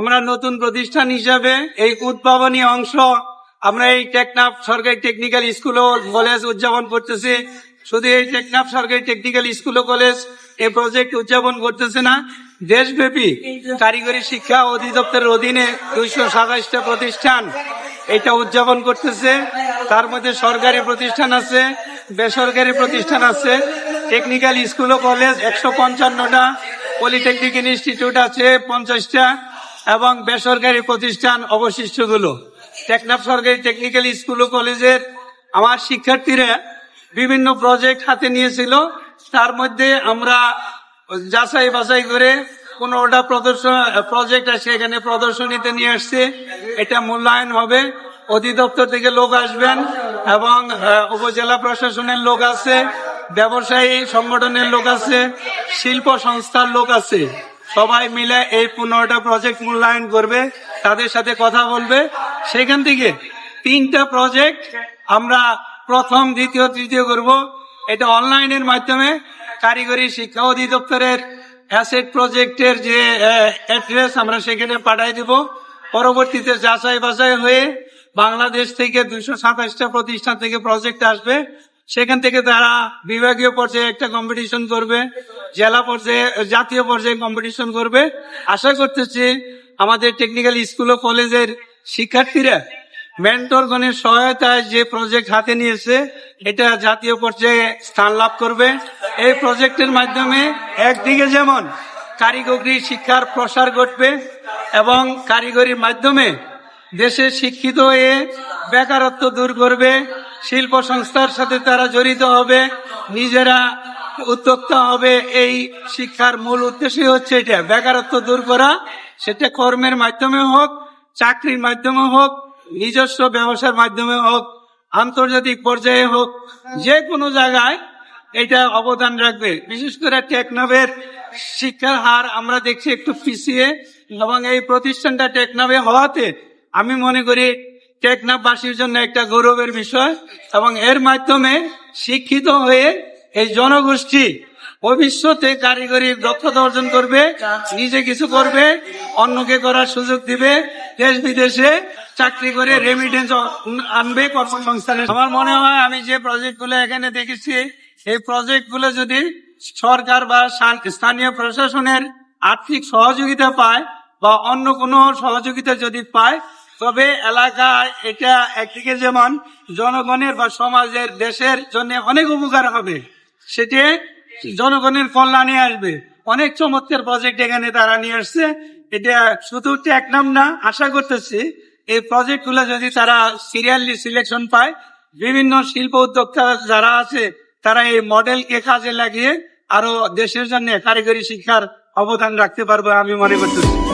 আমরা নতুন প্রতিষ্ঠান হিসাবে এই উদ্ভাবনী অংশ আমরা এই টেকনাফ সরকারি টেকনিক্যাল স্কুল ও কলেজ উদযাপন করতেছি। শুধু এই টেকনাফ সরকারি টেকনিক্যাল স্কুল ও কলেজ এই প্রজেক্ট উদযাপন করতেছে না, দেশব্যাপী কারিগরি শিক্ষা অধিদপ্তরের অধীনে দুইশো সাতাশটা প্রতিষ্ঠান এটা উদযাপন করতেছে। তার মধ্যে সরকারি প্রতিষ্ঠান আছে, বেসরকারি প্রতিষ্ঠান আছে, টেকনিক্যাল স্কুল ও কলেজ একশো পঞ্চান্নটা, পলিটেকনিক ইনস্টিটিউট আছে পঞ্চাশটা এবং বেসরকারি প্রতিষ্ঠান অবশিষ্টগুলো। টেকনাফ সরকারি টেকনিক্যাল স্কুল ও কলেজের আমার শিক্ষার্থীরা বিভিন্ন প্রজেক্ট হাতে নিয়েছিল। তার মধ্যে আমরা যাচাই বাছাই করে পনেরোটা প্রদর্শন প্রজেক্ট আছে, এখানে প্রদর্শনীতে নিয়ে আসছে। এটা মূল্যায়ন হবে। অধিদপ্তর থেকে লোক আসবেন এবং উপজেলা প্রশাসনের লোক আছে, ব্যবসায়ী সংগঠনের লোক আছে, শিল্প সংস্থার লোক আছে। সবাই মিলে এই পনেরোটা প্রজেক্ট মূল্যায়ন করবে, তাদের সাথে কথা বলবে। সেখান থেকে তিনটা প্রজেক্ট আমরা প্রথম, দ্বিতীয়, তৃতীয় করব। এটা অনলাইনের মাধ্যমে কারিগরি শিক্ষা অধিদপ্তরের অ্যাসেট প্রজেক্টের যে অ্যাড্রেস আমরা সেখানে পাঠাই দেব। পরবর্তীতে যাচাই বাছাই হয়ে বাংলাদেশ থেকে দুইশো সাতাশটা প্রতিষ্ঠান থেকে প্রজেক্ট আসবে। সেখান থেকে তারা বিভাগীয় পর্যায়ে একটা কম্পিটিশন করবে। জেলা পর্যায়ে, জাতীয় পর্যায়ে কম্পিটিশন করবে। আশা করতেছি আমাদের টেকনিক্যাল স্কুল ও কলেজের শিক্ষার্থীরা মেন্টরগণের সহায়তায় যে প্রজেক্ট হাতে নিয়েছে, এটা জাতীয় পর্যায়ে স্থান লাভ করবে। এই প্রজেক্টের মাধ্যমে একদিকে যেমন কারিগরি শিক্ষার প্রসার ঘটবে এবং কারিগরির মাধ্যমে দেশে শিক্ষিত হয়ে বেকারত্ব দূর করবে, শিল্প সংস্থার সাথে তারা জড়িত হবে, নিজেরা উদ্যোক্তা হবে। এই শিক্ষার মূল উদ্দেশ্যই হচ্ছে এটা। বেকারত্ব দূর করা, সেটা কর্মের মাধ্যমে হোক, চাকরির মাধ্যমে হোক, নিজস্ব ব্যবসার মাধ্যমে হোক, আন্তর্জাতিক পর্যায়ে হোক যে কোনো জায়গায় এটা অবদান রাখবে। বিশেষ করে টেকনভের শিক্ষার হার আমরা দেখছি একটু পিছিয়ে, এবং এই প্রতিষ্ঠানটা টেকনভে হওয়াতে আমি মনে করি টেকনাফবাসীর জন্য একটা গৌরবের বিষয়, এবং এর মাধ্যমে শিক্ষিত হয়ে এই জনগোষ্ঠী ভবিষ্যতে কারিগরি দক্ষতা অর্জন করবে, নিজে কিছু করবে, অন্যকে করার সুযোগ দিবে, দেশ বিদেশে চাকরি করে রেমিটেন্স আনবে কর্মসংস্থানের আমার মনে হয় আমি যে প্রজেক্টগুলো এখানে দেখেছি, এই প্রজেক্টগুলো যদি সরকার বা স্থানীয় প্রশাসনের আর্থিক সহযোগিতা পায় বা অন্য কোনো সহযোগিতা যদি পায়, তবে এলাকায় এটা একদিকে যেমন জনগণের বা সমাজের, দেশের জন্য অনেক উপকার হবে। সেটি জনগণের কল্যাণে আসবে। অনেক চমৎকার প্রজেক্ট এখানে তারা নিয়ে আসছে। এটা শুধু এক নাম না আশা করতেছি এই প্রজেক্টগুলো যদি তারা সিরিয়ালি সিলেকশন পায় বিভিন্ন শিল্প উদ্যোক্তা যারা আছে তারা এই মডেলকে কাজে লাগিয়ে আরও দেশের জন্য কারিগরি শিক্ষার অবদান রাখতে পারবে আমি মনে করতেছি।